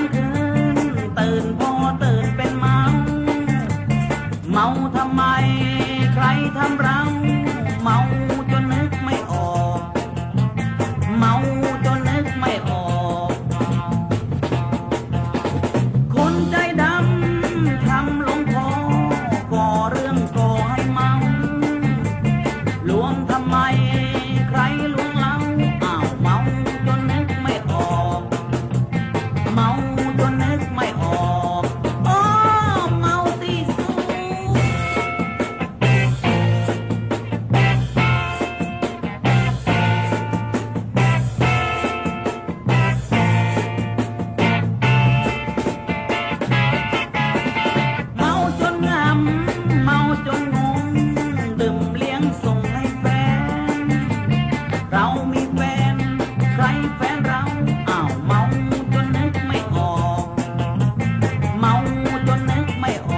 งคืน ตื่นพอตื่นเป็นมังเมาทำไม ใครทำเรา my own.